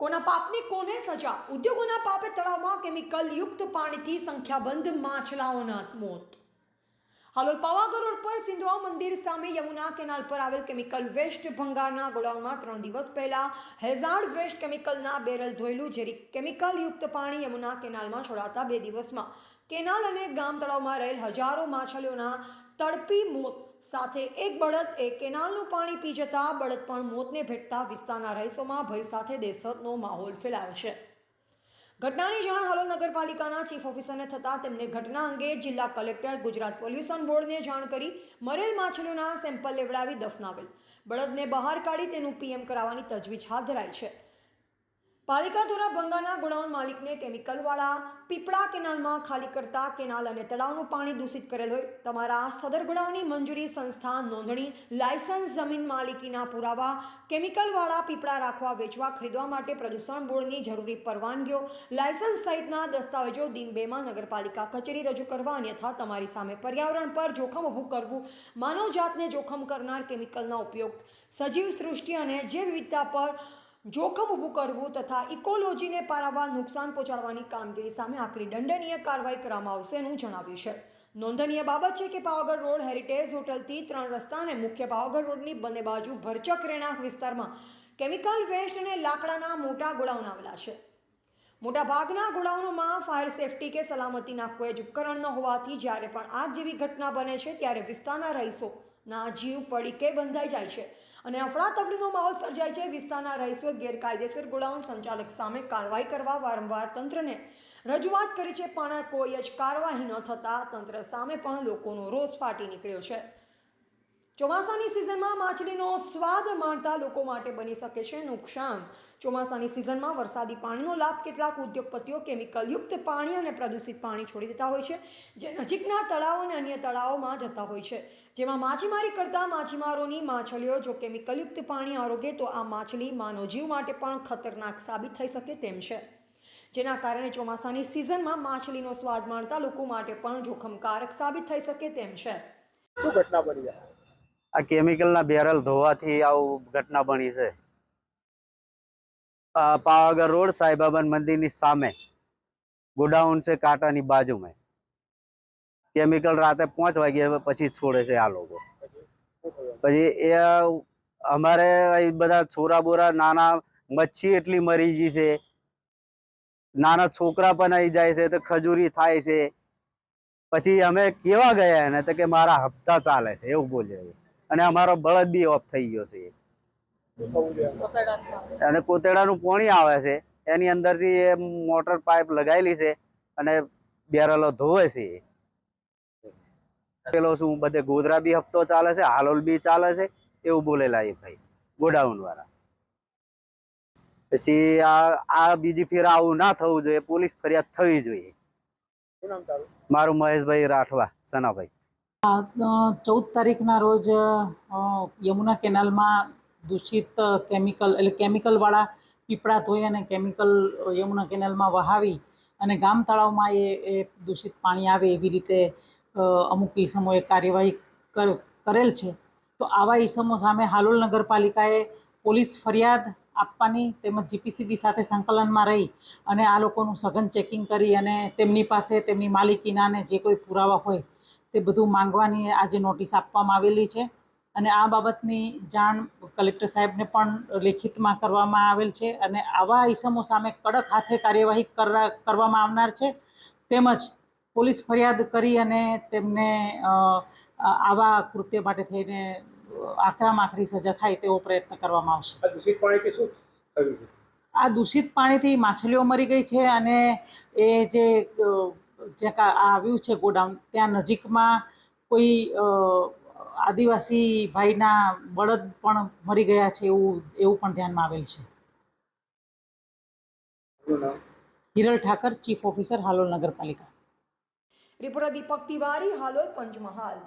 કોના પાપની કોને સજા? ઉદ્યોગોના પાપે તળાવમાં કેમિકલ યુક્ત પાણીથી સંખ્યાબંધ માછલાઓના મોત. હાલોલ પાવાગઢ રોડ પર સિંધવા મંદિર સામે યમુના કેનાલ પર આવેલ કેમિકલ વેસ્ટ ભંગારના ગોડાઉનમાં ત્રણ દિવસ પહેલા હેઝાર્ડ વેસ્ટ કેમિકલના બેરલ ધોયેલું, ઝેરી કેમિકલ યુક્ત પાણી યમુના કેનાલમાં છોડાતા બે દિવસમાં. કેનાલ અને ગામ તળાવમાં રહેલ હજારો માછલીઓના તડપી મોત સાથે એક બળદ એ કેનાલનું પાણી પી જતા બળદ પણ મોતને ભેટતા વિસ્તારના રહીશોમાં ભય સાથે દેશતનો માહોલ ફેલાયો છે. ઘટનાની જાણ હાલોલ નગરપાલિકાના ચીફ ઓફિસરને થતાં તેમને ઘટના અંગે જિલ્લા કલેક્ટર, ગુજરાત પોલ્યુશન બોર્ડને જાણ કરી મરેલ માછલીઓના સેમ્પલ લેવડાવી દફનાવેલ. બળદને બહાર કાઢી તેનું પીએમ કરાવવાની તજવીજ હાથ ધરાઈ છે. પાલિકા દ્વારા બંગાના ગોડાઉન માલિકને કેમિકલવાળા પીપળા કેનાલમાં ખાલી કરતા કેનાલ અને તળાવનું પાણી દૂષિત કરેલ હોય. તમારા સદર ગોડાઉનની મંજૂરી સંસ્થા નોંધણી લાયસન્સ જમીન માલિકીના પુરાવા કેમિકલવાળા પીપળા રાખવા વેચવા ખરીદવા માટે પ્રદૂષણ બોર્ડની જરૂરી પરવાનગીઓ, લાયસન્સ સહિતના દસ્તાવેજો દિન બેમાં નગરપાલિકા કચેરી રજૂ કરવા અન્યથા તમારી સામે પર્યાવરણ પર જોખમ ઊભું કરવું, માનવજાતને જોખમ કરનાર કેમિકલના ઉપયોગ, સજીવ સૃષ્ટિ અને જૈવ વિવિધતા પર જોખમ ઊભું કરવું તથા ઇકોલોજીને પારાવા નુકસાન પહોંચાડવાની કામગીરી સામે આકરી દંડનીય કાર્યવાહી કરવામાં આવશે એનું જણાવ્યું છે. નોંધનીય બાબત છે કે પાવાગઢ રોડ હેરિટેજ હોટલથી ત્રણ રસ્તા અને મુખ્ય પાવાગઢ રોડની બંને બાજુ ભરચક રહેણાંક વિસ્તારમાં કેમિકલ વેસ્ટ અને લાકડાના મોટા ગોડાઉન આવેલા છે. મોટાભાગના ગોડાઉનોમાં ફાયર સેફટી કે સલામતીના કોઈ જ ઉપકરણ ન હોવાથી જ્યારે પણ આગ જેવી ઘટના બને છે ત્યારે વિસ્તારના રહીશોના જીવ પડીકે બંધાઈ જાય છે. અને અફડાતફડીનો માહોલ સર્જાય છે. વિસ્તારના રહીશોએ ગેરકાયદેસર ગોડાઉન સંચાલક સામે કાર્યવાહી કરવા વારંવાર તંત્રને રજૂઆત કરી છે. પણ કોઈ જ કાર્યવાહી ન થતાં તંત્ર સામે પણ લોકોનો રોષ ફાટી નીકળ્યો છે. ચોમાસાની સિઝનમાં માછલીનો સ્વાદ માણતા લોકો માટે બની શકે છે નુકસાન. ચોમાસાની સિઝનમાં વરસાદી પાણીનો લાભ કેટલાક ઉદ્યોગપતિઓ કેમિકલયુક્ત પાણી અને પ્રદૂષિત પાણી છોડી દેતા હોય છે, જે નજીકના તળાવો અને અન્ય તળાવોમાં જતા હોય છે. જેમાં માછીમારી કરતા માછીમારોની માછલીઓ જો કેમિકલયુક્ત પાણી આરોગે તો આ માછલી માનવજીવ માટે પણ ખતરનાક સાબિત થઈ શકે તેમ છે. જેના કારણે ચોમાસાની સિઝનમાં માછલીનો સ્વાદ માણતા લોકો માટે પણ જોખમકારક સાબિત થઈ શકે તેમ છે. શું ઘટના બની આ કેમિકલના બેરલ ધોવાથી આવું ઘટના બની છે. પાવાગઢ રોડ સાંઈબાબા મંદિરની સામે, ગોડાઉન છે કાંટાની બાજુમાં. કેમિકલ રાતે પાંચ વાગ્યા પછી છોડે છે આ લોકો. પછી એ અમારે બધા છોરા બોરા નાના, મચ્છી એટલી મરી ગઈ છે. નાના છોકરા પણ આવી જાય છે તો ખજૂરી થાય છે. પછી અમે કેવા ગયા એને તો કે મારા હપ્તા ચાલે છે, એવું બોલે છે. અને અમારો બળદ બી ઓફ થઈ ગયો છે. અને કોતેડાનું પાણી આવે છે. એની અંદરથી એ મોટર પાઇપ લગાવેલી છે અને બેરલો ધોવે છે. પેલો શું બધે ગોધરા બી હપ્તો ચાલે છે હાલોલ બી ચાલે છે એવું બોલેલા એ ભાઈ ગોડાઉન વાળા. પછી આ આ બીજી ફેર આવું ના થવું જોઈએ પોલીસ ફરિયાદ થવી જોઈએ. મારું મહેશભાઈ રાઠવા સનાભાઈ. ચૌદ તારીખના રોજ યમુના કેનાલમાં દૂષિત કેમિકલ એટલે કેમિકલવાળા પીપળા ધોઈ અને કેમિકલ યમુના કેનાલમાં વહાવી અને ગામ તળાવમાં એ એ દૂષિત પાણી આવે એવી રીતે અમુક ઈસમોએ કાર્યવાહી કર, કરેલ છે. તો આવા ઈસમો સામે હાલોલ નગરપાલિકાએ પોલીસ ફરિયાદ આપવાની તેમજ જીપીસીબી સાથે સંકલનમાં રહી અને આ લોકોનું સઘન ચેકિંગ કરી અને તેમની પાસે તેમની માલિકીના ને જે કોઈ પુરાવા હોય તે બધું માંગવાની આજે નોટિસ આપવામાં આવેલી છે. અને આ બાબતની જાણ કલેક્ટર સાહેબને પણ લેખિતમાં કરવામાં આવેલ છે અને આવા ઇસમો સામે કડક હાથે કાર્યવાહી કરા કરવામાં આવનાર છે. તેમજ પોલીસ ફરિયાદ કરી અને તેમને આવા કૃત્ય માટે થઈને આખરામાં આખરી સજા થાય તેવો પ્રયત્ન કરવામાં આવશે. આ દૂષિત પાણીથી શું થયું છે? આ દૂષિત પાણીથી માછલીઓ મરી ગઈ છે અને એ જે જ્યાં કા- આ આવ્યું છે ગોડાઉન ત્યાં નજીકમાં કોઈ આદિવાસી ભાઈના બળદ પણ મરી ગયા છે એવું એવું પણ ધ્યાનમાં આવેલ છે. હિરલ ઠાકર ચીફ ઓફિસર હાલોલ નગરપાલિકા. રિપોર્ટર દીપક તિવારી હાલોલ પંચમહાલ.